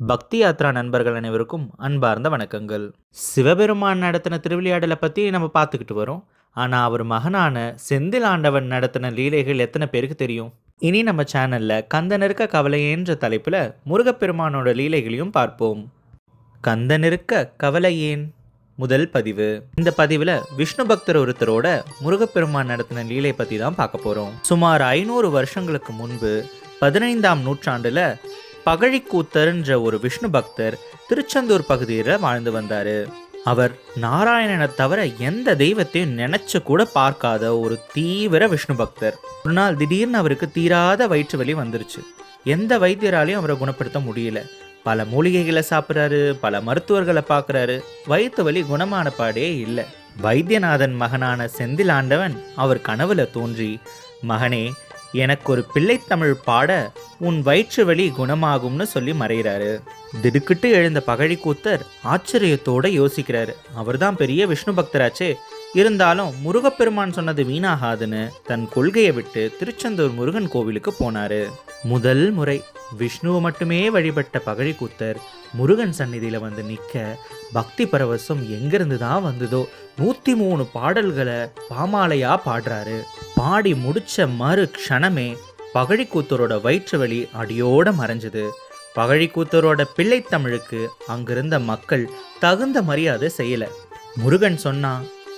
பக்தி யாத்ரா நண்பர்கள் அனைவருக்கும் அன்பார்ந்த வணக்கங்கள். சிவபெருமான் நடத்தின திருவிளையாடலை பற்றி நம்ம பார்த்துக்கிட்டு வரோம். ஆனால் அவர் மகனான செந்தில் ஆண்டவன் நடத்தின லீலைகள் எத்தனை பேருக்கு தெரியும்? இனி நம்ம சேனலில் கந்தனிருக்க கவலையேன்ற தலைப்பில் முருகப்பெருமானோட லீலைகளையும் பார்ப்போம். கந்தனிருக்க கவலையேன் முதல் பதிவு. இந்த பதிவில் விஷ்ணு பக்தர் ஒருத்தரோட முருகப்பெருமான் நடத்தின லீலை பற்றி தான் பார்க்க போகிறோம் சுமார் ஐநூறு வருஷங்களுக்கு முன்பு பதினைந்தாம் நூற்றாண்டில் பகழிக்கூத்தர்ன்ற ஒரு விஷ்ணு பக்தர் திருச்செந்தூர் பகுதியில் வாழ்ந்து வந்தார். அவர் நாராயணனை தவிர எந்த தெய்வத்தையும் நினைச்சு கூட பார்க்காத ஒரு தீவிர விஷ்ணு பக்தர். ஒரு நாள் திடீர்னு அவருக்கு தீராத வயிற்று வலி வந்துருச்சு. எந்த வைத்தியராலையும் அவரை குணப்படுத்த முடியல. பல மூலிகைகளை சாப்பிட்றாரு பல மருத்துவர்களை பார்க்குறாரு. வயிற்று வலி குணமான பாடே இல்லை. வைத்தியநாதன் மகனான செந்தில் ஆண்டவன் அவர் கனவுல தோன்றி மகனே எனக்கு ஒரு பிள்ளைத்தமிழ் பாட உன் வயிற்று வலி குணமாகும்னு சொல்லி மறைகிறாரு திடுக்கிட்டு எழுந்த பகழி கூத்தர் ஆச்சரியத்தோட யோசிக்கிறாரு. அவர்தான் பெரிய விஷ்ணு பக்தராச்சே. இருந்தாலும் முருகப்பெருமான் சொன்னது வீணாகாதுன்னு தன் கொள்கையை விட்டு திருச்செந்தூர் முருகன் கோவிலுக்கு போனாரு. முதல் முறை விஷ்ணுவை மட்டுமே வழிபட்ட பகழிக்கூத்தர் முருகன் சந்நிதியில வந்து நிற்க பக்தி பரவசம் எங்கிருந்து தான் வந்ததோ நூற்றி மூணு பாடல்களை பாமாலையா பாடுறாரு. பாடி முடிச்ச மறு க்ஷணமே பகழிக்கூத்தரோட வயிற்று வலி அடியோட மறைஞ்சது. பகழிக்கூத்தரோட பிள்ளை தமிழுக்கு அங்கிருந்த மக்கள் தகுந்த மரியாதை செய்யல. முருகன் சொன்னா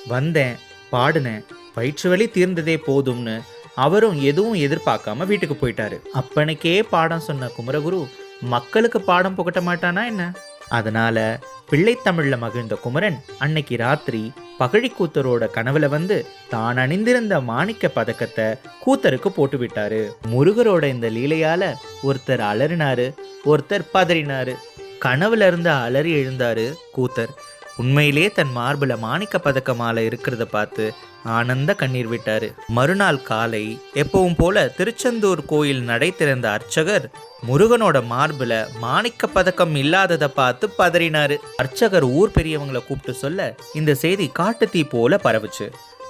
வந்தேன் பாடினேன் வயிற்று வலி தீர்ந்ததே போதும்னு அவரும் எதுவும் எதிர்பார்க்காம வீட்டுக்கு போயிட்டாரு. அப்பனுக்கே பாடம் சொன்ன குமரகுரு மக்களுக்கு பாடம் புகட்ட மாட்டானா என்ன? அதனால பிள்ளைத்தமிழில் மகிழ்ந்த குமரன் அன்னைக்கு ராத்திரி பகழி கூத்தரோட கனவுல வந்து தான் அணிந்திருந்த மாணிக்க பதக்கத்தை கூத்தருக்கு போட்டு விட்டாரு. முருகரோட இந்த லீலையால ஒருத்தர் அலறினாரு ஒருத்தர் பதறினாரு. கனவுல இருந்து அலறி எழுந்தாரு கூத்தர். உண்மையிலே தன் மார்பில் மாணிக்க பதக்க மாலை இருக்கிறத பார்த்து ஆனந்த கண்ணீர் விட்டாரு. மறுநாள் காலை எப்பவும் போல திருச்செந்தூர் கோயில் நடை திறந்த அர்ச்சகர் முருகனோட மார்பில் மாணிக்க பதக்கம் இல்லாததை பார்த்து பதறினாரு. அர்ச்சகர் ஊர் பெரியவங்களை கூப்பிட்டு சொல்ல இந்த செய்தி காட்டுத்தீ போல பரவுச்சு.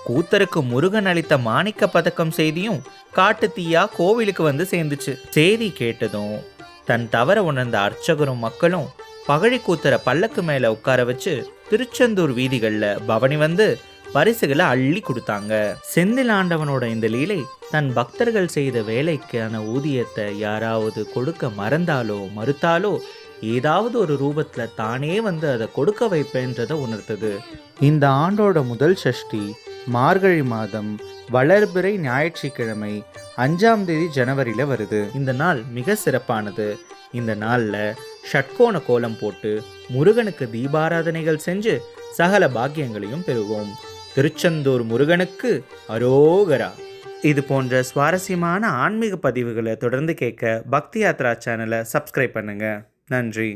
கூத்தருக்கு முருகன் அளித்த மாணிக்க பதக்கம் செய்தியும் காட்டுத்தீயா கோவிலுக்கு வந்து சேர்ந்துச்சு. செய்தி கேட்டதும் தன் தவற உணர்ந்த அர்ச்சகரும் மக்களும் பகழி கூத்தரை பல்லக்கு மேலே உட்கார வச்சு திருச்செந்தூர் வீதிகள்ல பவனி வந்து பரிசுகளை அள்ளி கொடுத்தாங்க. செந்தில் ஆண்டவனோட இந்த லீலை தன் பக்தர்கள் செய்த வேலைக்கான ஊதியத்தை யாராவது கொடுக்க மறந்தாலோ மறுத்தாலோ ஏதாவது ஒரு ரூபத்துல தானே வந்து அதை கொடுக்க வைப்பேன்றதை உணர்த்தது. இந்த ஆண்டோட முதல் சஷ்டி மார்கழி மாதம் வளர்பிறை ஞாயிற்றுக்கிழமை அஞ்சாம் தேதி ஜனவரியில் வருது. இந்த நாள் மிக சிறப்பானது. இந்த நாளில் ஷட்கோண கோலம் போட்டு முருகனுக்கு தீபாராதனைகள் செஞ்சு சகல பாக்கியங்களையும் பெறுவோம். திருச்செந்தூர் முருகனுக்கு அரோகரா. இது போன்ற சுவாரஸ்யமான ஆன்மீக பதிவுகளை தொடர்ந்து கேட்க பக்தி யாத்ரா சேனலை சப்ஸ்கிரைப் பண்ணுங்கள் நன்றி.